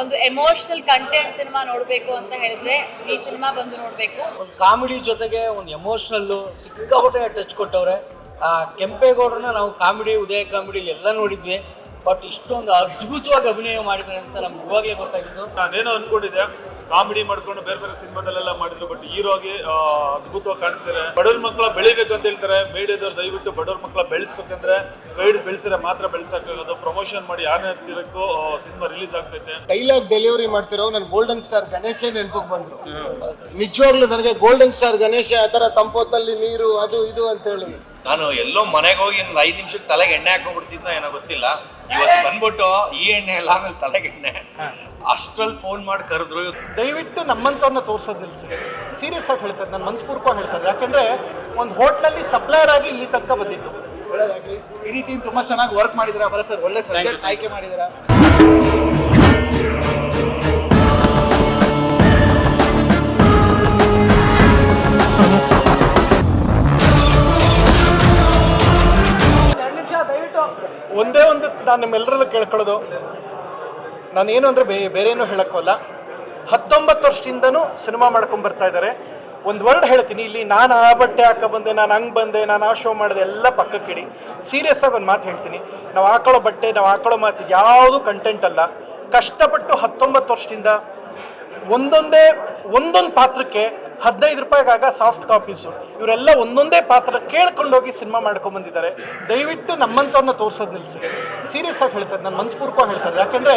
ಒಂದು emotional content cinema ನೋಡಬೇಕು ಅಂತ ಹೇಳಿದ್ರೆ ಈ ಸಿನಿಮಾ ಬಂದು ನೋಡಬೇಕು. ಒಂದು ಕಾಮಿಡಿ ಜೊತೆಗೆ ಒಂದು ಎಮೋಷ್ನಲ್ಲು ಸಿಕ್ಕಾಪಟ್ಟೆ ಟಚ್ ಕೊಟ್ಟವ್ರೆ. ಆ, ಕೆಂಪೇಗೌಡರನ್ನ ನಾವು ಕಾಮಿಡಿ ಉದಯ ಕಾಮಿಡಿ ಎಲ್ಲ ನೋಡಿದ್ವಿ. ಬಟ್ ಇಷ್ಟೊಂದು ಅದ್ಭುತವಾಗಿ ಅಭಿನಯ ಮಾಡಿದ್ದಾರೆ ಅಂತ ನಮ್ಗೆ ಇವಾಗಲೇ ಗೊತ್ತಾಗಿದ್ದು. ನಾನೇನೋ ಅನ್ಕೊಂಡಿದ್ದೆ ಕಾಮಿಡಿ ಮಾಡ್ಕೊಂಡು ಬೇರೆ ಬೇರೆ ಸಿನಿಮಾದಲ್ಲೆಲ್ಲ ಮಾಡಿದ್ರು ಬಟ್ ಹೀರೋ ಆಗಿ ಅದ್ಭುತವಾಗಿ ಕಾಣಿಸ್ತಾರೆ ಬಡವ್ರ ಮಕ್ಕಳ ಬೆಳಿಬೇಕು ಅಂತ ಹೇಳ್ತಾರೆ. ಮೀಡಿಯಾದವ್ರು ದಯವಿಟ್ಟು ಬಡವ್ರ ಮಕ್ಕಳ ಬೆಳೆಸ್ಬೇಕಂದ್ರೆ ಗೈಡ್ ಬೆಳೆಸಿದ್ರೆ ಮಾತ್ರ ಬೆಳೆಸಕ್ಕಾಗೋದು ಪ್ರಮೋಷನ್ ಮಾಡಿ ಯಾರೇ ತಿರಕ್ಕೂ ಸಿನಿಮಾ ರಿಲೀಸ್ ಆಗ್ತೈತೆ. ಡೈಲಾಗ್ ಡೆಲಿವರಿ ಮಾಡ್ತಿರೋ ನನ್ ಗೋಲ್ಡನ್ ಸ್ಟಾರ್ ಗಣೇಶ ನೆನಪಿಗೆ ಬಂದ್ರು. ನಿಜವಾಗ್ಲೂ ನನಗೆ ಗೋಲ್ಡನ್ ಸ್ಟಾರ್ ಗಣೇಶ ಆ ತರ ತಂಪೊತ್ತಲ್ಲಿ ನೀರು ಅದು ಇದು ಅಂತ ಹೇಳಿ. ನಾನು ಎಲ್ಲೋ ಮನೆಗೆ ಹೋಗಿ ಒಂದು ಐದು ನಿಮಿಷಕ್ಕೆ ತಲೆಗೆ ಎಣ್ಣೆ ಹಾಕೊಂಡ್ಬಿಡ್ತಿದ್ನ ಏನೋ ಗೊತ್ತಿಲ್ಲ. ಇವತ್ತು ಬಂದ್ಬಿಟ್ಟು ಈ ಎಣ್ಣೆ ಎಲ್ಲ ಆಮೇಲೆ ತಲೆಗೆ ಎಣ್ಣೆ. ಅಷ್ಟ್ರಲ್ಲಿ ಫೋನ್ ಮಾಡಿ ಕರೆದ್ರು. ದಯವಿಟ್ಟು ನಮ್ಮಂಥವ್ರನ್ನ ತೋರ್ಸೋದು ನಿಲ್ಲಿಸಿ ಸೀರಿಯಸ್ ಆಗಿ ಹೇಳ್ತಾರೆ ನಾನು ಮನಸ್ಪೂರ್ವಕವಾಗಿ ಹೇಳ್ತಾರೆ. ಯಾಕಂದ್ರೆ ಒಂದು ಹೋಟ್ಲಲ್ಲಿ ಸಪ್ಲೈಯರ್ ಆಗಿ ಇಲ್ಲಿ ತನಕ ಬಂದಿದ್ದು. ಒಳ್ಳೆಯದಾಗಲಿ ಇಡೀ ಟೀಮ್ ತುಂಬಾ ಚೆನ್ನಾಗಿ ವರ್ಕ್ ಮಾಡಿದ್ರೆ? ಬರ ಸರ್ ಒಳ್ಳೆ ಸಬ್ಜೆಕ್ಟ್ ಆಯ್ಕೆ ಮಾಡಿದ್ರ? ಒಂದೇ ಒಂದು ನಾನು ನಿಮ್ಮೆಲ್ಲರಲ್ಲೂ ಕೇಳ್ಕೊಳ್ಳೋದು. ನಾನೇನು ಅಂದರೆ ಬೇ ಬೇರೆ ಏನೂ ಹೇಳೋಕ್ಕಲ್ಲ ಹತ್ತೊಂಬತ್ತು ವರ್ಷದಿಂದನೂ ಸಿನಿಮಾ ಮಾಡ್ಕೊಂಡು ಬರ್ತಾ ಇದ್ದಾರೆ ಒಂದು ವರ್ಡ್ ಹೇಳ್ತೀನಿ. ಇಲ್ಲಿ ನಾನು ಆ ಬಟ್ಟೆ ಹಾಕೋ ಬಂದೆ, ನಾನು ಹಂಗೆ ಬಂದೆ, ನಾನು ಆ ಶೋ ಮಾಡಿದೆ, ಎಲ್ಲ ಪಕ್ಕಕ್ಕಿಡಿ ಸೀರಿಯಸ್ ಆಗಿ ಒಂದು ಮಾತು ಹೇಳ್ತೀನಿ. ನಾವು ಹಾಕೊಳ್ಳೋ ಬಟ್ಟೆ, ನಾವು ಹಾಕೊಳ್ಳೋ ಮಾತು ಯಾವುದು ಕಂಟೆಂಟ್ ಅಲ್ಲ. ಕಷ್ಟಪಟ್ಟು ಹತ್ತೊಂಬತ್ತು ವರ್ಷದಿಂದ ಒಂದೊಂದೇ, ಒಂದೊಂದು ಪಾತ್ರಕ್ಕೆ ಹದಿನೈದು ರೂಪಾಯಿಗಾಗ ಸಾಫ್ಟ್ ಕಾಪೀಸು. ಇವರೆಲ್ಲ ಒಂದೊಂದೇ ಪಾತ್ರ ಕೇಳ್ಕೊಂಡೋಗಿ ಸಿನಿಮಾ ಮಾಡ್ಕೊಂಡ್ ಬಂದಿದ್ದಾರೆ. ದಯವಿಟ್ಟು ನಮ್ಮಂಥವ್ರನ್ನ ತೋರ್ಸೋದು ನಿಲ್ಲಿಸಿ ಸೀರಿಯಸ್ ಆಗಿ ಹೇಳ್ತಾರೆ ನಾನು ಮನಸ್ಪೂರ್ವಕವಾಗಿ ಹೇಳ್ತಾರೆ ಯಾಕೆಂದ್ರೆ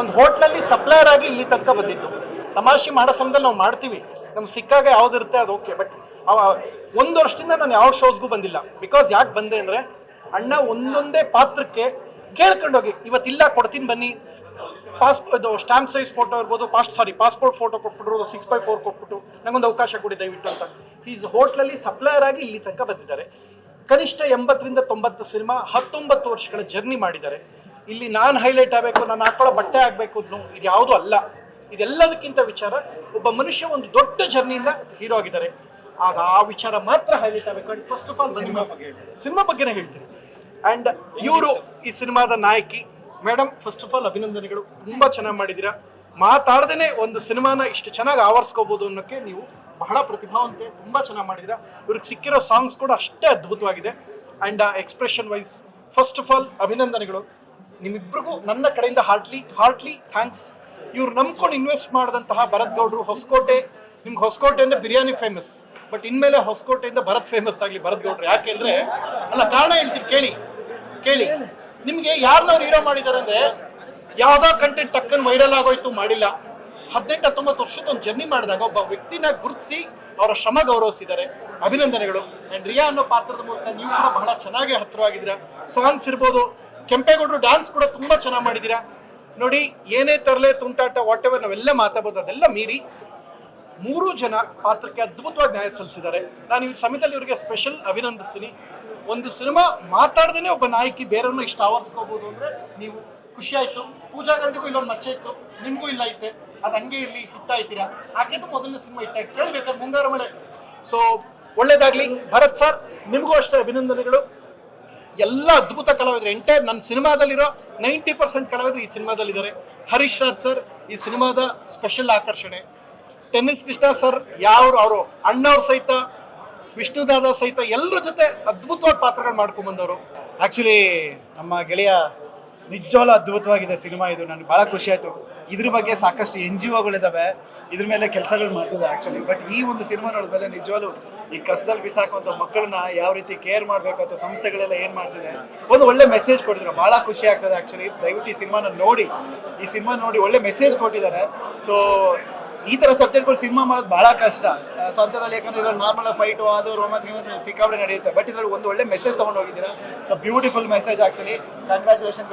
ಒಂದು ಹೋಟ್ಲಲ್ಲಿ ಸಪ್ಲೈಯರ್ ಆಗಿ ಇಲ್ಲಿ ತನಕ ಬಂದಿದ್ದು. ತಮಾಷೆ ಮಾಡೋ ಸಮಯದಲ್ಲಿ ನಾವು ಮಾಡ್ತೀವಿ. ನಮ್ಗೆ ಸಿಕ್ಕಾಗ ಯಾವ್ದಿರುತ್ತೆ ಅದು ಓಕೆ, ಬಟ್ ಅವ ಒಂದು ವರ್ಷದಿಂದ ನಾನು ಯಾವ ಶೋಸ್ಗೂ ಬಂದಿಲ್ಲ. ಬಿಕಾಸ್ ಯಾಕೆ ಬಂದೆ ಅಂದರೆ ಅಣ್ಣ ಒಂದೊಂದೇ ಪಾತ್ರಕ್ಕೆ ಕೇಳ್ಕೊಂಡೋಗಿ, ಇವತ್ತಿಲ್ಲ, ಕೊಡ್ತೀನಿ ಬನ್ನಿ ಪಾಸ್ ಇದು ಸ್ಟ್ಯಾಂಪ್ ಸೈಜ್ ಫೋಟೋ ಇರ್ಬೋದು ಪಾಸ್ಟ್ ಸಾರಿ ಪಾಸ್ಪೋರ್ಟ್ ಫೋಟೋ ಕೊಟ್ಬಿಟ್ರು ಸಿಕ್ಸ್ ಬೈ ಫೋರ್ ಕೊಟ್ಬಿಟ್ಟು ನಂಗೊಂದು ಅವಕಾಶ ಕೊಡಿ ದಯವಿಟ್ಟು ಅಂತ. ಈಸ್ ಹೋಟ್ಲಲ್ಲಿ ಸಪ್ಲೈಯರ್ ಆಗಿ ಇಲ್ಲಿ ತನಕ ಬಂದಿದ್ದಾರೆ. ಕನಿಷ್ಠ ಎಂಬತ್ತರಿಂದ ತೊಂಬತ್ತು ಸಿನಿಮಾ ಹತ್ತೊಂಬತ್ತು ವರ್ಷಗಳ ಜರ್ನಿ ಮಾಡಿದ್ದಾರೆ. ಇಲ್ಲಿ ನಾನು ಹೈಲೈಟ್ ಆಗಬೇಕು ನಾನು ಹಾಕೊಳ್ಳೋ ಬಟ್ಟೆ ಆಗಬೇಕು ಇದು ಯಾವುದೂ ಅಲ್ಲ. ಇದೆಲ್ಲದಕ್ಕಿಂತ ವಿಚಾರ ಒಬ್ಬ ಮನುಷ್ಯ ಒಂದು ದೊಡ್ಡ ಜರ್ನಿಯಿಂದ ಹೀರೋ ಆಗಿದ್ದಾರೆ. ಆಗ ಆ ವಿಚಾರ ಮಾತ್ರ ಹೈಲೈಟ್ ಆಗಬೇಕು. ಫಸ್ಟ್ ಆಫ್ ಆಲ್ ಸಿನಿಮಾ ಬಗ್ಗೆ ಸಿನಿಮಾ ಬಗ್ಗೆನೇ ಹೇಳ್ತೀನಿ. ಆ್ಯಂಡ್ ಇವರು ಈ ಸಿನಿಮಾದ ನಾಯಕಿ ಮೇಡಮ್ ಫಸ್ಟ್ ಆಫ್ ಆಲ್ ಅಭಿನಂದನೆಗಳು. ತುಂಬಾ ಚೆನ್ನಾಗಿ ಮಾಡಿದ್ದೀರಾ? ಮಾತಾಡ್ದೇನೆ ಒಂದು ಸಿನಿಮಾನ ಇಷ್ಟು ಚೆನ್ನಾಗಿ ಆವರಿಸ್ಕೋಬಹುದು ಅನ್ನೋಕ್ಕೆ ನೀವು ಬಹಳ ಪ್ರತಿಭಾವಂತೆ ತುಂಬಾ ಚೆನ್ನಾಗಿ ಮಾಡಿದ್ದೀರಾ. ಇವ್ರಿಗೆ ಸಿಕ್ಕಿರೋ ಸಾಂಗ್ಸ್ ಕೂಡ ಅಷ್ಟೇ ಅದ್ಭುತವಾಗಿದೆ. And expression wise first of all ಅಭಿನಂದನೆಗಳು. ನಿಮ್ಮಿಬ್ಬರಿಗೂ ನನ್ನ ಕಡೆಯಿಂದ ಹಾರ್ಟ್ಲಿ ಹಾರ್ಟ್ಲಿ ಥ್ಯಾಂಕ್ಸ್ ಇವ್ರು ನಂಬ್ಕೊಂಡು ಇನ್ವೆಸ್ಟ್ ಮಾಡಿದಂತಹ ಭರತ್ ಗೌಡ್ರು ಹೊಸಕೋಟೆ. ನಿಮ್ಗೆ ಹೊಸಕೋಟೆ ಅಂದ್ರೆ ಬಿರಿಯಾನಿ ಫೇಮಸ್ ಬಟ್ ಇನ್ಮೇಲೆ ಹೊಸಕೋಟೆಯಿಂದ ಭರತ್ ಫೇಮಸ್ ಆಗಲಿ ಭರತ್ ಗೌಡ್ರು. ಯಾಕೆಂದ್ರೆ ಅಲ್ಲ, ಕಾರಣ ಹೇಳ್ತೀರಿ ಕೇಳಿ ಕೇಳಿ. ನಿಮ್ಗೆ ಯಾರನ್ನವ್ರು ಹೀರೋ ಮಾಡಿದ್ದಾರೆ ಅಂದ್ರೆ ಯಾವ್ದೋ ಕಂಟೆಂಟ್ ಟಕ್ಕನ್ ವೈರಲ್ ಆಗೋಯ್ತು ಮಾಡಿಲ್ಲ. ಹದಿನೆಂಟು ಹತ್ತೊಂಬತ್ತು ವರ್ಷದ ಒಂದು ಜರ್ನಿ ಮಾಡಿದಾಗ ಒಬ್ಬ ವ್ಯಕ್ತಿನ ಗುರುತಿಸಿ ಅವರ ಶ್ರಮ ಗೌರವಿಸಿದ್ದಾರೆ. ಅಭಿನಂದನೆಗಳು. ಅಂಡ್ ರಿಯಾ ಅನ್ನೋ ಪಾತ್ರದ ಮೂಲಕ ನೀವು ಕೂಡ ಬಹಳ ಚೆನ್ನಾಗಿ ಹತ್ತಿರವಾಗಿದ್ದೀರಾ. ಸಾಂಗ್ಸ್ ಇರ್ಬೋದು, ಕೆಂಪೇಗೌಡರು ಡ್ಯಾನ್ಸ್ ಕೂಡ ತುಂಬಾ ಚೆನ್ನಾಗಿ ಮಾಡಿದ್ದೀರಾ. ನೋಡಿ, ಏನೇ ತರಲೆ, ತುಂಟಾಟ ವಾಟ್ ಎವರ್ ನಾವೆಲ್ಲ ಮಾತಾಡ್ಬೋದು, ಅದೆಲ್ಲ ಮೀರಿ ಮೂರು ಜನ ಪಾತ್ರಕ್ಕೆ ಅದ್ಭುತವಾಗಿ ನ್ಯಾಯ ಸಲ್ಲಿಸಿದ್ದಾರೆ. ನಾನು ಇವ್ರ ಸಮಿತಲ್ಲಿ ಇವರಿಗೆ ಸ್ಪೆಷಲ್ ಅಭಿನಂದಿಸ್ತೀನಿ. ಒಂದು ಸಿನಿಮಾ ಮಾತಾಡ್ದೇನೆ ಒಬ್ಬ ನಾಯಕಿ ಬೇರೆಯವ್ರನ್ನ ಇಷ್ಟ ಆವರಿಸ್ಕೋಬಹುದು ಅಂದ್ರೆ ನೀವು ಖುಷಿ ಆಯ್ತು. ಪೂಜಾ ಗಾಂಧಿಗೂ ಇಲ್ಲೊಂದು ಮಚ್ಚೆ ಇತ್ತು. ನಿಮಗೂ ಇಲ್ಲ ಐತೆ. ಅದು ಹಂಗೆ ಇಲ್ಲಿ ಹಿಟ್ ಆಯ್ತೀರಾ ಹಾಕಿದ್ದು ಮೊದಲನೇ ಸಿನಿಮಾ ಆಯ್ತು ಕೇಳಬೇಕಾದ್ರೆ ಮುಂಗಾರು ಮಳೆ. ಸೊ ಒಳ್ಳೇದಾಗ್ಲಿ. ಭರತ್ ಸರ್ ನಿಮಗೂ ಅಷ್ಟೇ ಅಭಿನಂದನೆಗಳು. ಎಲ್ಲ ಅದ್ಭುತ ಕಲಾವಿದರು. ಎಂಟೈರ್ ನನ್ನ ಸಿನಿಮಾದಲ್ಲಿರೋ ನೈಂಟಿ ಪರ್ಸೆಂಟ್ ಕಲಾವಿದರು ಈ ಸಿನಿಮಾದಲ್ಲಿದ್ದಾರೆ. ಹರೀಶ್ ರಾಜ್ ಸರ್ ಈ ಸಿನಿಮಾದ ಸ್ಪೆಷಲ್ ಆಕರ್ಷಣೆ. ಟೆನ್ನಿಸ್ ಕೃಷ್ಣ ಸರ್ ಯಾರು ಅವರು ಅಣ್ಣವ್ರ ಸಹಿತ ವಿಷ್ಣುದಾದ ಸಹಿತ ಎಲ್ಲರ ಜೊತೆ ಅದ್ಭುತವಾದ ಪಾತ್ರಗಳು ಮಾಡ್ಕೊಂಡ್ ಬಂದವರು. ಆ್ಯಕ್ಚುಲಿ ನಮ್ಮ ಗೆಳೆಯ ನಿಜವಾಗ್ಲೂ ಅದ್ಭುತವಾಗಿದೆ ಸಿನಿಮಾ ಇದು. ನನಗೆ ಭಾಳ ಖುಷಿ ಆಯಿತು. ಇದ್ರ ಬಗ್ಗೆ ಸಾಕಷ್ಟು ಎನ್ ಜಿ ಒಗಳಿದ್ದಾವೆ ಇದ್ರ ಮೇಲೆ ಕೆಲಸಗಳು ಮಾಡ್ತಿದೆ ಆ್ಯಕ್ಚುಲಿ ಬಟ್ ಈ ಒಂದು ಸಿನಿಮಾ ನೋಡಿದ್ಮೇಲೆ ನಿಜವಾಗ್ಲೂ ಈ ಕಸದಲ್ಲಿ ಬಿಸಾಕುವಂಥ ಮಕ್ಕಳನ್ನ ಯಾವ ರೀತಿ ಕೇರ್ ಮಾಡಬೇಕು ಅಥವಾ ಸಂಸ್ಥೆಗಳೆಲ್ಲ ಏನು ಮಾಡ್ತಿದೆ. ಒಂದು ಒಳ್ಳೆ ಮೆಸೇಜ್ ಕೊಟ್ಟಿದ್ರು. ಭಾಳ ಖುಷಿ ಆಗ್ತದೆ ಆ್ಯಕ್ಚುಲಿ ದಯವಿಟ್ಟು ಈ ಸಿನಿಮಾನ ನೋಡಿ. ಈ ಸಿನಿಮಾ ನೋಡಿ ಒಳ್ಳೆ ಮೆಸೇಜ್ ಕೊಟ್ಟಿದ್ದಾರೆ. ಸೊ ಈ ಥರ ಸಬ್ಜೆಕ್ಟ್ಗಳು ಸಿನಿಮಾ ಮಾಡೋದು ಭಾಳ ಕಷ್ಟ. ಸ್ವಂತದಲ್ಲಿ ಯಾಕಂದ್ರೆ ಇದ್ರಲ್ಲಿ ನಾರ್ಮಲ್ ಫೈಟು ಅದು ರೋಮಾನ್ಸ್ ಸಿಕ್ಕಾಬಡೆ ನಡೆಯುತ್ತೆ. ಬಟ್ ಇದ್ರಲ್ಲಿ ಒಂದು ಒಳ್ಳೆ ಮೆಸೇಜ್ ತೊಗೊಂಡು ಹೋಗಿದ್ದೀರಾ so beautiful message actually congratulation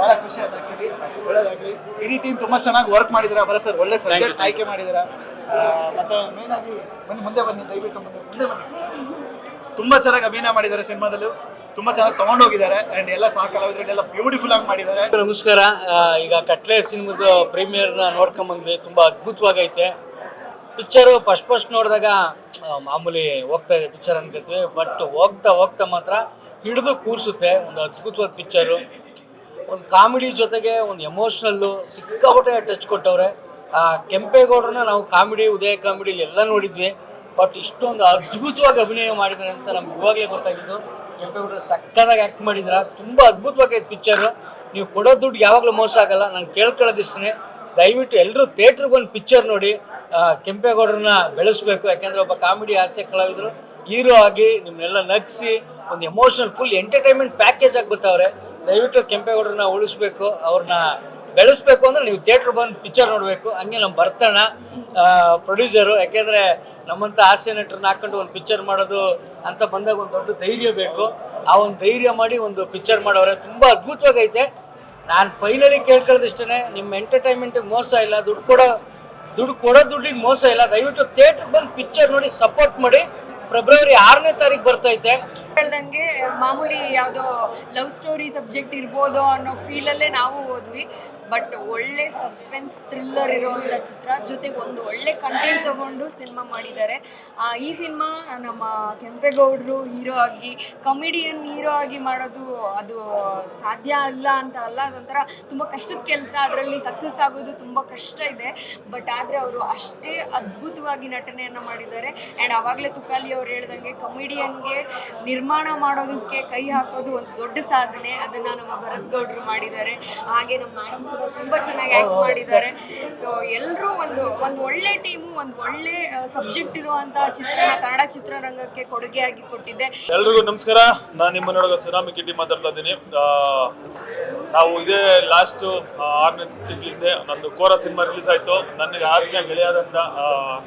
ಭಾಳ ಖುಷಿ ಆಯ್ತು ಆ್ಯಕ್ಚುಲಿ ಒಳ್ಳೇದಾಗಲಿ. ಇಡೀ ಟೀಮ್ ತುಂಬ ಚೆನ್ನಾಗಿ ವರ್ಕ್ ಮಾಡಿದ್ದೀರಾ? ಬರ ಸರ್ ಒಳ್ಳೆ ಸಬ್ಜೆಕ್ಟ್ ಆಯ್ಕೆ ಮಾಡಿದ್ದೀರಾ? ಮತ್ತೆ ಮೇನ್ ಆಗಿ ಬನ್ನಿ ಮುಂದೆ ಬನ್ನಿ ದಯವಿಟ್ಟು ಮುಂದೆ ಮುಂದೆ ಬನ್ನಿ. ತುಂಬ ಚೆನ್ನಾಗಿ ಅಭಿನಯ ಮಾಡಿದ್ದಾರೆ ಸಿನಿಮಾದಲ್ಲೂ. ತುಂಬ ಚೆನ್ನಾಗಿ ತಗೊಂಡೋಗಿದ್ದಾರೆ ಅಂಡ್ ಎಲ್ಲ ಸಹ ಎಲ್ಲ ಬ್ಯೂಟಿಫುಲ್ ಆಗಿ ಮಾಡಿದ್ದಾರೆ. ನಮಸ್ಕಾರ. ಈಗ ಕಟ್ಲೆ ಸಿನಿಮಾದ ಪ್ರೀಮಿಯರ್ನ ನೋಡ್ಕೊಂಬಂದ್ವಿ ತುಂಬಾ ಅದ್ಭುತವಾಗೈತೆ. ಪಿಕ್ಚರು ಫಸ್ಟ್ ಫಸ್ಟ್ ನೋಡಿದಾಗ ಮಾಮೂಲಿ ಹೋಗ್ತಾ ಇದೆ ಪಿಕ್ಚರ್ ಅನ್ಕೋತೀವಿ ಬಟ್ ಹೋಗ್ತಾ ಹೋಗ್ತಾ ಮಾತ್ರ ಹಿಡಿದು ಕೂರಿಸುತ್ತೆ. ಒಂದು ಅದ್ಭುತವಾದ ಪಿಕ್ಚರು ಒಂದು ಕಾಮಿಡಿ ಜೊತೆಗೆ ಒಂದು ಎಮೋಷ್ನಲ್ಲು ಸಿಕ್ಕಾಪಟ್ಟೆ ಟಚ್ ಕೊಟ್ಟವ್ರೆ. ಆ, ಕೆಂಪೇಗೌಡರನ್ನ ನಾವು ಕಾಮಿಡಿ ಉದಯ ಕಾಮಿಡಿಲಿ ಎಲ್ಲ ನೋಡಿದ್ವಿ. ಬಟ್ ಇಷ್ಟೊಂದು ಅದ್ಭುತವಾಗಿ ಅಭಿನಯ ಮಾಡಿದ್ದಾರೆ ಅಂತ ನಮ್ಗೆ ಇವಾಗಲೇ ಗೊತ್ತಾಗಿದ್ದು. ಕೆಂಪೇಗೌಡರು ಸಕ್ಕತ್ತಾಗಿ ಆ್ಯಕ್ಟ್ ಮಾಡಿದ್ರ, ತುಂಬ ಅದ್ಭುತವಾಗೈತೆ ಪಿಕ್ಚರು ನೀವು ಕೊಡೋ ದುಡ್ಡು ಯಾವಾಗಲೂ ಮೋಸ ಆಗಲ್ಲ, ನಾನು ಕೇಳ್ಕೊಳ್ಳೋದಿಷ್ಟೇ ದಯವಿಟ್ಟು ಎಲ್ಲರೂ ಥಿಯೇಟ್ರಿಗೆ ಬಂದು ಪಿಕ್ಚರ್ ನೋಡಿ ಕೆಂಪೇಗೌಡರನ್ನ ಬೆಳೆಸ್ಬೇಕು. ಯಾಕೆಂದರೆ ಒಬ್ಬ ಕಾಮಿಡಿ ಹಾಸ್ಯ ಕಲಾವಿದರು ಹೀರೋ ಆಗಿ ನಿಮ್ಮನ್ನೆಲ್ಲ ನಗಿಸಿ, ಒಂದು ಎಮೋಷನಲ್ ಫುಲ್ ಎಂಟರ್ಟೈನ್ಮೆಂಟ್ ಪ್ಯಾಕೇಜ್ ಆಗಿ ದಯವಿಟ್ಟು ಕೆಂಪೇಗೌಡರನ್ನ ಉಳಿಸ್ಬೇಕು, ಅವ್ರನ್ನ ಬೆಳೆಸ್ಬೇಕು ಅಂದರೆ ನೀವು ಥಿಯೇಟ್ರ್ ಬಂದು ಪಿಕ್ಚರ್ ನೋಡಬೇಕು. ಹಂಗೆ ನಮ್ಮ ಬರ್ತಣ್ಣ ಪ್ರೊಡ್ಯೂಸರು ಯಾಕೆಂದರೆ ನಮ್ಮಂಥ ಹಾಸ್ಯ ನಟರನ್ನ ಹಾಕೊಂಡು ಒಂದು ಪಿಕ್ಚರ್ ಮಾಡೋದು, ಅಂತ ಬಂದಾಗ ಒಂದು ದೊಡ್ಡ ಧೈರ್ಯ ಬೇಕು. ಆ ಒಂದು ಧೈರ್ಯ ಮಾಡಿ ಒಂದು ಪಿಕ್ಚರ್ ಮಾಡೋರೆ ತುಂಬ ಅದ್ಭುತವಾಗೈತೆ. ನಾನು ಫೈನಲಿ ಕೇಳ್ಕೊಳ್ಳೋದಿಷ್ಟೇ ನಿಮ್ಮ ಎಂಟರ್ಟೈನ್ಮೆಂಟಿಗೆ ಮೋಸ ಇಲ್ಲ, ದುಡ್ಡು ಕೊಡೋ ದುಡ್ಡು ಕೊಡೋ ದುಡ್ಡಿಗೆ ಮೋಸ ಇಲ್ಲ. ದಯವಿಟ್ಟು ಥಿಯೇಟ್ರಿಗೆ ಬಂದು ಪಿಕ್ಚರ್ ನೋಡಿ ಸಪೋರ್ಟ್ ಮಾಡಿ. ಫೆಬ್ರವರಿ ಆರನೇ ತಾರೀಕು ಬರ್ತೈತೆ ಹೇಳ್ದಂಗೆ ಮಾಮೂಲಿ ಯಾವುದೋ ಲವ್ ಸ್ಟೋರಿ ಸಬ್ಜೆಕ್ಟ್ ಇರ್ಬೋದು ಅನ್ನೋ ಫೀಲಲ್ಲೇ ನಾವು ಹೋದ್ವಿ. ಬಟ್ ಒಳ್ಳೆ ಸಸ್ಪೆನ್ಸ್ ಥ್ರಿಲ್ಲರ್ ಇರೋವಂಥ ಚಿತ್ರ. ಜೊತೆಗೆ ಒಂದು ಒಳ್ಳೆ ಕಂಟೆಂಟ್ ತಗೊಂಡು ಸಿನಿಮಾ ಮಾಡಿದ್ದಾರೆ. ಈ ಸಿನಿಮಾ ನಮ್ಮ ಕೆಂಪೇಗೌಡರು ಹೀರೋ ಆಗಿ ಕಾಮಿಡಿಯನ್ ಹೀರೋ ಆಗಿ ಮಾಡೋದು ಅದು ಸಾಧ್ಯ ಅಲ್ಲ ಅಂತ ಅಲ್ಲ, ಅದೊಂಥರ ತುಂಬ ಕಷ್ಟದ ಕೆಲಸ. ಅದರಲ್ಲಿ ಸಕ್ಸಸ್ ಆಗೋದು ತುಂಬ ಕಷ್ಟ ಇದೆ. ಬಟ್ ಆದರೆ ಅವರು ಅಷ್ಟೇ ಅದ್ಭುತವಾಗಿ ನಟನೆಯನ್ನು ಮಾಡಿದ್ದಾರೆ. ಆ್ಯಂಡ್ ಆವಾಗಲೇ ತುಕಾಲಿ ಅವ್ರು ಹೇಳ್ದಂಗೆ ಕಮಿಡಿಯನ್ಗೆ ನಿರ್ಮಾಣ ಮಾಡೋದಕ್ಕೆ ಕೈ ಹಾಕೋದು ಒಂದು ದೊಡ್ಡ ಸಾಧನೆ. ಅದನ್ನು ನಮ್ಮ ಭರತ್ ಗೌಡ್ರು ಮಾಡಿದ್ದಾರೆ. ಹಾಗೆ ನಮ್ಮ ಮೇಡಮ್ ಕೂಡ ತುಂಬ ಚೆನ್ನಾಗಿ ಆ್ಯಕ್ಟ್ ಮಾಡಿದ್ದಾರೆ. ಸೊ ಎಲ್ಲರೂ ಒಂದು ಒಂದು ಒಳ್ಳೆ ಟೀಮು ಒಂದು ಒಳ್ಳೆ ಸಬ್ಜೆಕ್ಟ್ ಇರುವಂಥ ಚಿತ್ರಣ ಕನ್ನಡ ಚಿತ್ರರಂಗಕ್ಕೆ ಕೊಡುಗೆಯಾಗಿ ಕೊಟ್ಟಿದ್ದೆ ಎಲ್ರಿಗೂ ನಮಸ್ಕಾರ. ನಾನು ನಿಮ್ಮ ನೋಡೋ ಸುನಾಮಿ ಕಿಟ್ಟಿ ಮಾತಾಡ್ತಾ ಇದ್ದೀನಿ. ನಾವು ಇದೇ ಲಾಸ್ಟ್ ಆರನೇ ತಿಂಗಳಿಂದ ನಂದು ಕೋರ ಸಿನಿಮಾ ರಿಲೀಸ್ ಆಯಿತು. ನನಗೆ ಆತ್ಮೀಯ ಗೆಳೆಯಾದಂಥ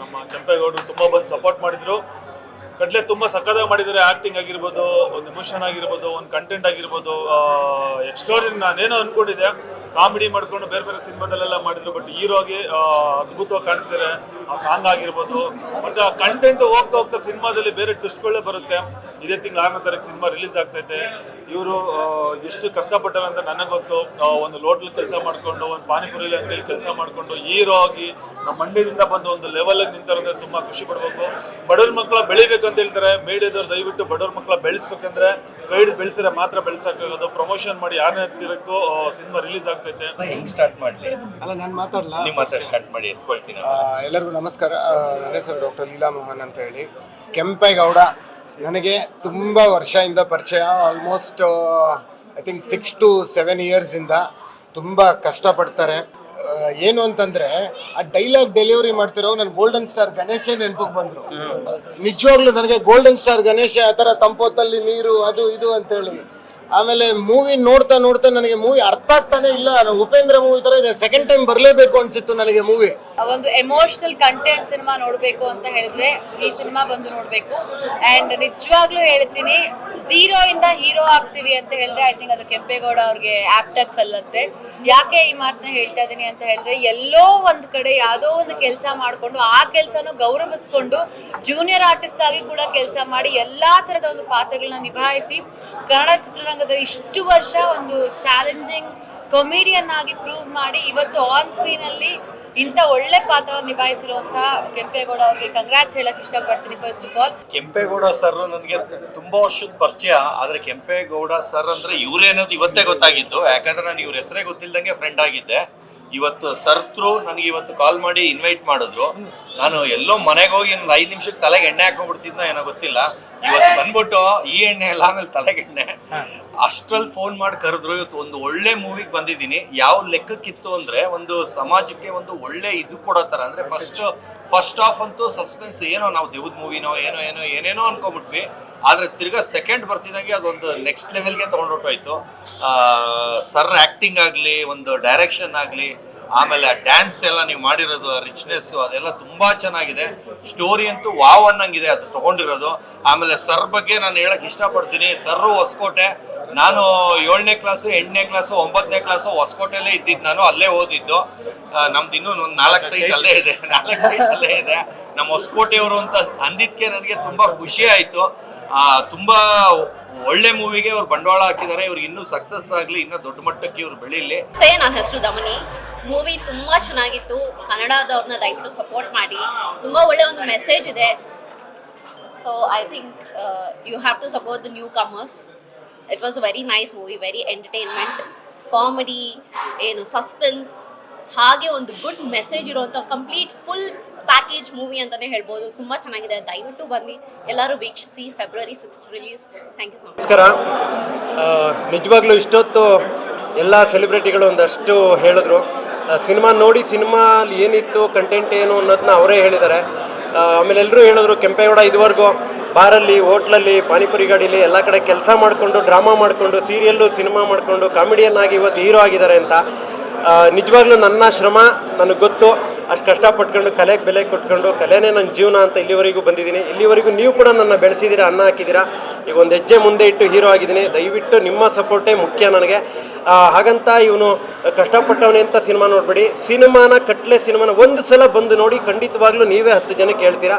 ನಮ್ಮ ಚಂಪೇಗೌಡರು ತುಂಬ ಬಂದು ಸಪೋರ್ಟ್ ಮಾಡಿದರು. ಕಡ್ಲೆ ತುಂಬ ಸಕ್ಕದಾಗಿ ಮಾಡಿದ್ದಾರೆ ಆ್ಯಕ್ಟಿಂಗ್ ಆಗಿರ್ಬೋದು, ಒಂದು ಎಮೋಷನ್ ಆಗಿರ್ಬೋದು, ಒಂದು ಕಂಟೆಂಟ್ ಆಗಿರ್ಬೋದು ಎಕ್ಸ್ಟೋರಿ ನಾನೇನೋ ಅನ್ಕೊಂಡಿದ್ದೆ. ಕಾಮಿಡಿ ಮಾಡ್ಕೊಂಡು ಬೇರೆ ಬೇರೆ ಸಿನಿಮಾದಲ್ಲೆಲ್ಲ ಮಾಡಿದ್ರು ಬಟ್ ಹೀರೋಗೆ ಅದ್ಭುತವಾಗಿ ಕಾಣಿಸ್ತಾರೆ ಆ ಸಾಂಗ್ ಆಗಿರ್ಬೋದು. ಬಟ್ ಆ ಕಂಟೆಂಟ್ ಹೋಗ್ತಾ ಹೋಗ್ತಾ ಸಿನಿಮಾದಲ್ಲಿ ಬೇರೆ ಟ್ವಿಸ್ಟ್ಗಳೇ ಬರುತ್ತೆ. ಇದೇ ತಿಂಗಳು ಆರನೇ ತಾರೀಕು ಸಿನಿಮಾ ರಿಲೀಸ್ ಆಗ್ತೈತೆ. ಇವರು ಎಷ್ಟು ಕಷ್ಟಪಟ್ಟರೆ ಅಂತ ನನಗೆ ಗೊತ್ತು. ಒಂದು ಲೋಟ್ಲ್ ಕೆಲಸ ಮಾಡ್ಕೊಂಡು, ಒಂದು ಪಾನಿಪುರಿ ಅಂಗಡಿಯಲ್ಲಿ ಕೆಲಸ ಮಾಡ್ಕೊಂಡು ಹೀರೋ ಆಗಿ ನಮ್ಮ ಮಂಡ್ಯದಿಂದ ಬಂದು ಒಂದು ಲೆವೆಲ್ ನಿಂತಿರೋದ್ರೆ ತುಂಬಾ ಖುಷಿ ಪಡ್ಬೇಕು. ಬಡವ್ರ ಮಕ್ಕಳ ಬೆಳಿಬೇಕು ಅಂತ ಹೇಳ್ತಾರೆ. ಮೀಡಿಯಾದವ್ರು ದಯವಿಟ್ಟು ಬಡವ್ರ ಮಕ್ಕಳ ಬೆಳೆಸ್ಬೇಕಂದ್ರೆ ಗೈಡ್ ಬೆಳೆಸಿದ್ರೆ ಮಾತ್ರ ಬೆಳೆಸಕ್ಕಾಗೋದು ಪ್ರಮೋಷನ್ ಮಾಡಿ ಆರನೇ ತಾರೀಕು ಸಿನಿಮಾ ರಿಲೀಸ್ ಆಗ್ತೈತೆ. ಹೆಂಗ್ ಸ್ಟಾರ್ಟ್ ಮಾಡಲಿ? ಅಲ್ಲ ನಾನು ಮಾತಾಡ್ಲಾ? ನಿಮ್ಮ ಸ್ಟಾರ್ಟ್ ಮಾಡಿ ಎತ್ಕೊಳ್ತೀನಿ ಎಲ್ಲರಿಗೂ ನಮಸ್ಕಾರ. ನನ್ನ ಹೆಸರು ಡಾಕ್ಟರ್ ಲೀಲಾ ಮೋಹನ್ ಅಂತ ಹೇಳಿ. ಕೆಂಪೇಗೌಡ ನನಗೆ ತುಂಬ ವರ್ಷದಿಂದ ಪರಿಚಯ. Almost I think six to seven ಇಯರ್ಸಿಂದ ತುಂಬ ಕಷ್ಟಪಡ್ತಾರೆ. ಏನು ಅಂತಂದ್ರೆ, ಆ ಡೈಲಾಗ್ ಡೆಲಿವರಿ ಮಾಡ್ತಿರೋ ನನ್ ಗೋಲ್ಡನ್ ಸ್ಟಾರ್ ಗಣೇಶ ನೆನಪಿಗೆ ಬಂದ್ರು. ನಿಜವಾಗ್ಲೂ ನನಗೆ ಗೋಲ್ಡನ್ ಸ್ಟಾರ್ ಗಣೇಶ ಆ ಥರ ತಂಪೊತ್ತಲ್ಲಿ ನೀರು ಅದು ಇದು ಅಂತ ಹೇಳಿ ಆಮೇಲೆ ಮೂವಿ ನೋಡ್ತಾ ನೋಡ್ತಾ ನನಗೆ ಮೂವಿ ಅರ್ಥ ಆಗ್ತಾನೆ ಇಲ್ಲ. ಉಪೇಂದ್ರ ಮೂವಿ ತರ ಇದೆ. ಸೆಕೆಂಡ್ ಟೈಮ್ ಬರಲೇಬೇಕು ಅನ್ಸಿತ್ತು ನನಗೆ ಮೂವಿ ಒಂದು ಎಮೋಷನಲ್ ಕಂಟೆಂಟ್ ಸಿನಿಮಾ ನೋಡಬೇಕು ಅಂತ ಹೇಳಿದ್ರೆ ಈ ಸಿನಿಮಾ ಬಂದು ನೋಡಬೇಕು. ಅಂಡ್ ನಿಜವಾಗ್ಲೂ ಹೇಳ್ತೀನಿ ಝೀರೋ ಇಂದ ಹೀರೋ ಆಗ್ತೀವಿ ಅಂತ ಹೇಳಿದ್ರೆ ಐ ಥಿಂಕ್ ಅದು ಕೆಂಪೇಗೌಡ ಅವ್ರಿಗೆ ಆಪ್ಟಕ್ಸ್ ಅಲ್ಲಂತೆ ಯಾಕೆ ಈ ಮಾತನ್ನ ಹೇಳ್ತಾ ಇದ್ದೀನಿ ಅಂತ ಹೇಳಿದ್ರೆ, ಎಲ್ಲೋ ಒಂದು ಕಡೆ ಯಾವುದೋ ಒಂದು ಕೆಲಸ ಮಾಡಿಕೊಂಡು, ಆ ಕೆಲಸನೂ ಗೌರವಿಸ್ಕೊಂಡು ಜೂನಿಯರ್ ಆರ್ಟಿಸ್ಟ್ ಆಗಿ ಕೂಡ ಕೆಲಸ ಮಾಡಿ ಎಲ್ಲಾ ಥರದ ಒಂದು ಪಾತ್ರಗಳನ್ನ ನಿಭಾಯಿಸಿ, ಕನ್ನಡ ಚಿತ್ರರಂಗದ ಇಷ್ಟು ವರ್ಷ ಒಂದು ಚಾಲೆಂಜಿಂಗ್ ಕಾಮಿಡಿಯನ್ ಆಗಿ ಪ್ರೂವ್ ಮಾಡಿ, ಇವತ್ತು ಆನ್ ಸ್ಕ್ರೀನ್ ಅಲ್ಲಿ ಇಂಥ ಒಳ್ಳೆ ಪಾತ್ರ ನಿಭಾಯಿಸಿರುವಂತಹ ಕೆಂಪೇಗೌಡ ಅವ್ರಿಗೆ ಕಂಗ್ರಾಟ್ಸ್ ಹೇಳಕ್ ಇಷ್ಟಪಡ್ತೀನಿ first of all Kempegowda sir ನನಗೆ ತುಂಬಾ ವರ್ಷದ ಪರಿಚಯ, ಆದ್ರೆ ಕೆಂಪೇಗೌಡ ಸರ್ ಅಂದ್ರೆ ಇವರೇ ಅನ್ನೋದು ಇವತ್ತೇ ಗೊತ್ತಾಗಿದ್ದು ಯಾಕಂದ್ರೆ ನಾನು ಇವ್ರ ಹೆಸರೇ ಗೊತ್ತಿಲ್ದಂಗೆ ಫ್ರೆಂಡ್ ಆಗಿದ್ದೆ. ಇವತ್ತು ಸರ್ ಥ್ರೂ ನನಗೆ ಇವತ್ತು ಕಾಲ್ ಮಾಡಿ ಇನ್ವೈಟ್ ಮಾಡಿದ್ರು. ನಾನು ಎಲ್ಲೋ ಮನೆಗೆ ಹೋಗಿ ಒಂದು ಐದು ನಿಮಿಷಕ್ಕೆ ತಲೆಗೆ ಎಣ್ಣೆ ಹಾಕೊಂಡ್ಬಿಡ್ತಿದ್ನೋ ಏನೋ ಗೊತ್ತಿಲ್ಲ. ಇವತ್ತು ಬಂದ್ಬಿಟ್ಟು ಈ ಎಣ್ಣೆ ಎಲ್ಲ ಆಮೇಲೆ ತಲೆಗೆಣ್ಣೆ. ಅಷ್ಟ್ರಲ್ಲಿ ಫೋನ್ ಮಾಡಿ ಕರೆದ್ರು ಇವತ್ತು ಒಂದು ಒಳ್ಳೆ ಮೂವಿಗೆ ಬಂದಿದ್ದೀನಿ. ಯಾವ ಲೆಕ್ಕಕ್ಕಿತ್ತು ಅಂದ್ರೆ ಒಂದು ಸಮಾಜಕ್ಕೆ ಒಂದು ಒಳ್ಳೆ ಇದು ಕೊಡೋ ಥರ. ಅಂದ್ರೆ ಫಸ್ಟ್ ಫಸ್ಟ್ ಆಫ್ ಅಂತೂ ಸಸ್ಪೆನ್ಸ್ ಏನೋ ನಾವು ದೇವದ್ ಮೂವಿನೋ ಏನೋ ಏನೋ ಏನೇನೋ ಅನ್ಕೊಂಬಿಟ್ವಿ ಆದ್ರೆ ತಿರ್ಗಾ ಸೆಕೆಂಡ್ ಬರ್ತಿದಂಗೆ ಅದೊಂದು ನೆಕ್ಸ್ಟ್ ಲೆವೆಲ್ಗೆ ಆಯ್ತು ಸರ್ ಆಕ್ಟಿಂಗ್ ಆಗಲಿ ಒಂದು ಡೈರೆಕ್ಷನ್ ಆಗಲಿ ಆಮೇಲೆ ಆ ಡ್ಯಾನ್ಸ್ ಎಲ್ಲ ನೀವು ಮಾಡಿರೋದು ರಿಚ್ನೆಸ್ ಅದೆಲ್ಲ ತುಂಬಾ ಚೆನ್ನಾಗಿದೆ. ಸ್ಟೋರಿ ಅಂತೂ ವಾವ್ ಅನ್ನಂಗಿದೆ ಅದು ತಗೊಂಡಿರೋದು. ಆಮೇಲೆ ಸರ್ ಬಗ್ಗೆ ನಾನು ಹೇಳಕ್ ಇಷ್ಟಪಡ್ತೀನಿ. ಸರ್ರು ಹೊಸಕೋಟೆ. ನಾನು ಏಳನೇ ಕ್ಲಾಸು ಎಂಟನೇ ಕ್ಲಾಸು ಒಂಬತ್ತನೇ ಕ್ಲಾಸು ಹೊಸಕೋಟೆಲ್ಲೇ ಇದ್ದಿದ್ದು ನಾನು ಅಲ್ಲೇ ಓದಿದ್ದು. ಆ, ನಮ್ದು ಇನ್ನೂ ಒಂದು ನಾಲ್ಕು ಸೈಟ್ ಅಲ್ಲೇ ಇದೆ. ನಾಲ್ಕು ಸೈಟ್ ಅಲ್ಲೇ ಇದೆ. ನಮ್ಮ ಹೊಸಕೋಟೆಯವರು ಅಂತ ಅಂದಿದ್ಕೆ ನನಗೆ ತುಂಬಾ ಖುಷಿ ಆಯ್ತು. ಆ, ತುಂಬಾ ಒಳ್ಳೆ ಮೂವಿಗೆ ಅವ್ರು ಬಂಡವಾಳ ಹಾಕಿದ್ದಾರೆ. ಇವ್ರಿಗೆ ಇನ್ನೂ ಸಕ್ಸಸ್ ಆಗಲಿ ಇನ್ನೂ ದೊಡ್ಡ ಮಟ್ಟಕ್ಕೆ ಇವ್ರು ಬೆಳೀಲಿ. ಸೇ ನನ್ನ ಹೆಸರು ದಮನಿ ಮೂವಿ ತುಂಬ ಚೆನ್ನಾಗಿತ್ತು. ಕನ್ನಡದವ್ರನ್ನ ದಯವಿಟ್ಟು ಸಪೋರ್ಟ್ ಮಾಡಿ. ತುಂಬ ಒಳ್ಳೆ ಒಂದು ಮೆಸೇಜ್ ಇದೆ. So I think you have to support the new comers it was a very nice movie very entertainment comedy ಏನು ಸಸ್ಪೆನ್ಸ್ ಹಾಗೆ ಒಂದು ಗುಡ್ ಮೆಸೇಜ್ ಇರುವಂಥ ಕಂಪ್ಲೀಟ್ ಫುಲ್ ಪ್ಯಾಕೇಜ್ ಮೂವಿ ಅಂತಲೇ ಹೇಳ್ಬೋದು. ತುಂಬ ಚೆನ್ನಾಗಿದೆ. ದಯವಿಟ್ಟು ಬನ್ನಿ. ಎಲ್ಲರೂ ವೀಕ್ಷಿಸಿ. February sixth release thank you so much ನಮಸ್ಕಾರ. ನಿಜವಾಗ್ಲೂ ಇಷ್ಟೊತ್ತು ಎಲ್ಲ ಸೆಲೆಬ್ರಿಟಿಗಳು ಒಂದಷ್ಟು ಹೇಳಿದ್ರು. ಸಿನಿಮಾ ನೋಡಿ ಸಿನಿಮಾ ಏನಿತ್ತು ಕಂಟೆಂಟ್ ಏನು ಅನ್ನೋದನ್ನ ಅವರೇ ಹೇಳಿದ್ದಾರೆ. ಆಮೇಲೆ ಎಲ್ಲರೂ ಹೇಳಿದ್ರು, ಕೆಂಪೇಗೌಡ ಇದುವರೆಗೂ ಬಾರಲ್ಲಿ, ಹೋಟ್ಲಲ್ಲಿ, ಪಾನಿಪುರಿ ಗಾಡಿಲಿ ಎಲ್ಲ ಕಡೆ ಕೆಲಸ ಮಾಡಿಕೊಂಡು ಡ್ರಾಮಾ ಮಾಡಿಕೊಂಡು ಸೀರಿಯಲ್ಲು ಸಿನಿಮಾ ಮಾಡಿಕೊಂಡು ಕಾಮಿಡಿಯನ್ ಆಗಿ ಇವತ್ತು ಹೀರೋ ಆಗಿದ್ದಾರೆ ಅಂತ. ನಿಜವಾಗ್ಲೂ ನನ್ನ ಶ್ರಮ, ನನಗೆ ಗೊತ್ತು. ಅಷ್ಟು ಕಷ್ಟಪಟ್ಕೊಂಡು ಕಲೆಗೆ ಬೆಲೆ ಕೊಟ್ಕೊಂಡು, ಕಲೆನೇ ನನ್ನ ಜೀವನ ಅಂತ ಇಲ್ಲಿವರೆಗೂ ಬಂದಿದ್ದೀನಿ. ಇಲ್ಲಿವರೆಗೂ ನೀವು ಕೂಡ ನನ್ನ ಬೆಳೆಸಿದ್ದೀರಾ, ಅನ್ನ ಹಾಕಿದ್ದೀರಾ? ಈಗ ಒಂದು ಹೆಜ್ಜೆ ಮುಂದೆ ಇಟ್ಟು ಹೀರೋ ಆಗಿದ್ದೀನಿ. ದಯವಿಟ್ಟು ನಿಮ್ಮ ಸಪೋರ್ಟೇ ಮುಖ್ಯ ನನಗೆ. ಹಾಗಂತ ಇವನು ಕಷ್ಟಪಟ್ಟವನೇ ಅಂತ ಸಿನಿಮಾ ನೋಡಬೇಡಿ. ಸಿನಿಮಾನ ಕಟ್ಲೆ ಸಿನಿಮಾನ ಒಂದು ಸಲ ಬಂದು ನೋಡಿ ಖಂಡಿತವಾಗ್ಲೂ ನೀವೇ ಹತ್ತು ಜನಕ್ಕೆ ಹೇಳ್ತೀರಾ